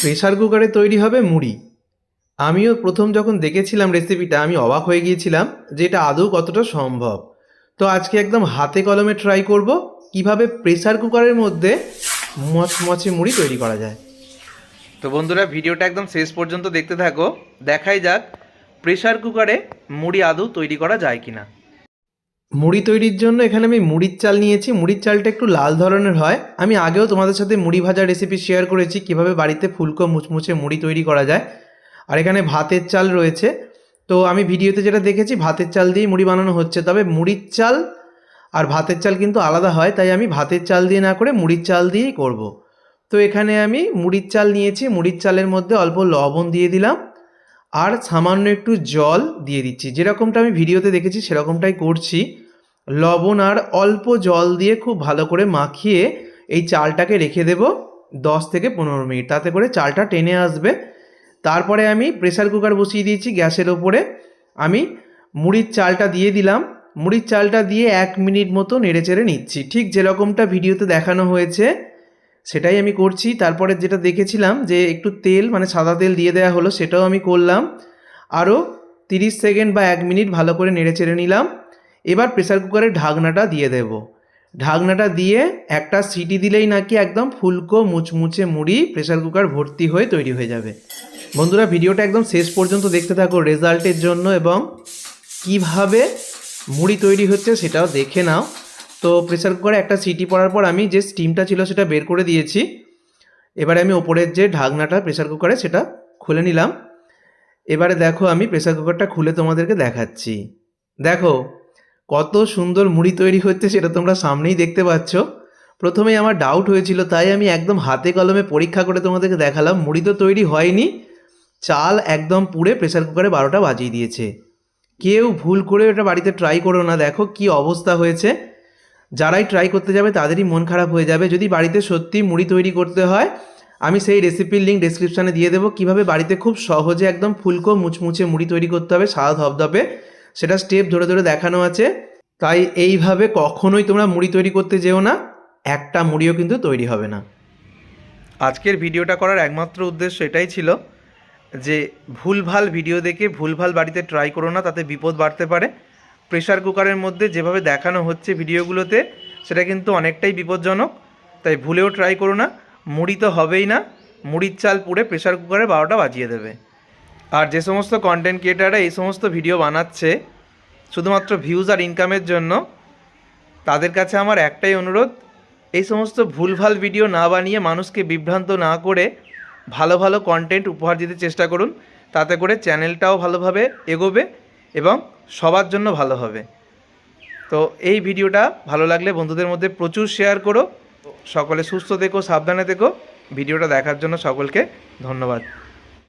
Pressure কুকারে তৈরি হবে মুড়ি। আমিও প্রথম যখন দেখেছিলাম রেসিপিটা আমি অবাক হয়ে গিয়েছিলাম যে এটা আদৌ কতটা সম্ভব। তো আজকে একদম হাতে কলমে ট্রাই করব কীভাবে প্রেসার কুকারের মধ্যে মচমচে মুড়ি তৈরি করা যায়। তো বন্ধুরা, ভিডিওটা একদম শেষ পর্যন্ত দেখতে থাকো। দেখাই যাক প্রেসার কুকারে মুড়ি আদৌ তৈরি করা যায় কিনা। মুড়ি তৈরির জন্য এখানে আমি মুড়ির চাল নিয়েছি। মুড়ির চালটা একটু লাল ধরনের হয়। আমি আগেও তোমাদের সাথে মুড়ি ভাজা রেসিপি শেয়ার করেছি, কীভাবে বাড়িতে ফুলকো মুচমুচে মুড়ি তৈরি করা যায়। আর এখানে ভাতের চাল রয়েছে। তো আমি ভিডিওতে যেটা দেখেছি, ভাতের চাল দিয়েই মুড়ি বানানো হচ্ছে। তবে মুড়ির চাল আর ভাতের চাল কিন্তু আলাদা হয়, তাই আমি ভাতের চাল দিয়ে না করে মুড়ির চাল দিয়েই করব। তো এখানে আমি মুড়ির চাল নিয়েছি। মুড়ির চালের মধ্যে অল্প লবণ দিয়ে দিলাম। আর সামান্য একটু জল দিয়ে দিচ্ছি। যেরকমটা আমি ভিডিওতে দেখেছি, সেরকমটাই করছি। লবণ আর অল্প জল দিয়ে খুব ভালো করে মাখিয়ে এই চালটাকে রেখে দেব দশ থেকে পনেরো মিনিট। তাতে করে চালটা টেনে আসবে। তারপরে আমি প্রেসার কুকার বসিয়ে দিয়েছি গ্যাসের ওপরে। আমি মুড়ির চালটা দিয়ে দিলাম। মুড়ির চালটা দিয়ে এক মিনিট মতো নেড়ে চেড়ে নিচ্ছি। ঠিক যেরকমটা ভিডিওতে দেখানো হয়েছে সেটাই আমি করছি। তারপরে যেটা দেখেছিলাম যে একটু তেল মানে সাদা তেল দিয়ে দেওয়া হলো, সেটাও আমি করলাম। আরও তিরিশ সেকেন্ড বা এক মিনিট ভালো করে নেড়ে চেড়ে নিলাম। এবার প্রেসার কুকারের ঢাকনাটা দিয়ে দেব। ঢাকনাটা দিয়ে একটা সিটি দিলেই নাকি একদম ফুলকো মুচমুচে মুড়ি প্রেসার কুকার ভর্তি হয়ে তৈরি হয়ে যাবে। বন্ধুরা, ভিডিওটা একদম শেষ পর্যন্ত দেখতে থাকো রেজাল্টের জন্য এবং কীভাবে মুড়ি তৈরি হচ্ছে সেটাও দেখে নাও। তো প্রেসার কুকারে একটা সিটি পড়ার পর আমি যে স্টিমটা ছিল সেটা বের করে দিয়েছি। এবারে আমি ওপরের যে ঢাকনাটা প্রেসার কুকারে সেটা খুলে নিলাম। এবারে দেখো আমি প্রেসার কুকারটা খুলে তোমাদেরকে দেখাচ্ছি। দেখো, কত সুন্দর মুড়ি তৈরি হচ্ছে সেটা তোমরা সামনেই দেখতে পাচ্ছ। প্রথমেই আমার ডাউট হয়েছিল, তাই আমি একদম হাতে কলমে পরীক্ষা করে তোমাদেরকে দেখালাম। মুড়ি তো তৈরি হয়নি। চাল একদম পুড়ে প্রেসার কুকারে বারোটা বাজিয়ে দিয়েছে। কেউ ভুল করে এটা বাড়িতে ট্রাই করো না। দেখো কি অবস্থা হয়েছে। যারাই ট্রাই করতে যাবে তাদেরই মন খারাপ হয়ে যাবে। যদি বাড়িতে সত্যি মুড়ি তৈরি করতে হয়, আমি সেই রেসিপির লিঙ্ক ডেসক্রিপশানে দিয়ে দেবো। কীভাবে বাড়িতে খুব সহজে একদম ফুলকো মুচমুচে মুড়ি তৈরি করতে হবে, সাদা ধপধপে সেটা স্টেপ ধরে ধরে দেখানো আছে। তাই এইভাবে কখনোই তোমরা মুড়ি তৈরি করতে যেও না, একটা মুড়িও কিন্তু তৈরি হবে না। আজকের ভিডিওটা করার একমাত্র উদ্দেশ্য এটাই ছিল যে, ভুলভাল ভিডিও দেখে ভুলভাল বাড়িতে ট্রাই করো না, তাতে বিপদ বাড়তে পারে। প্রেশার কুকারের মধ্যে যেভাবে দেখানো হচ্ছে ভিডিওগুলোতে, সেটা কিন্তু অনেকটাই বিপজ্জনক। তাই ভুলেও ট্রাই করো না, মুড়ি তো হবেই না, মুড়ির চাল পুড়ে প্রেশার কুকারে বারোটা বাজিয়ে দেবে। আর যে সমস্ত কন্টেন্ট ক্রিয়েটাররা এই সমস্ত ভিডিও বানাচ্ছে, শুধুমাত্র ভিউজ আর ইনকামের জন্য, তাদের কাছে আমার একটাই অনুরোধ, এই সমস্ত ভুলভাল ভিডিও না বানিয়ে মানুষকে বিভ্রান্ত না করে ভালো ভালো কন্টেন্ট উপহার দিতে চেষ্টা করুন। তাতে করে চ্যানেলটাও ভালোভাবে এগোবে এবং সবার জন্য ভালো হবে। তো এই ভিডিওটা ভালো লাগলে বন্ধুদের মধ্যে প্রচুর শেয়ার করো। সকলে সুস্থ দেখো সাবধানে দেখো ভিডিওটা দেখার জন্য সকলকে ধন্যবাদ।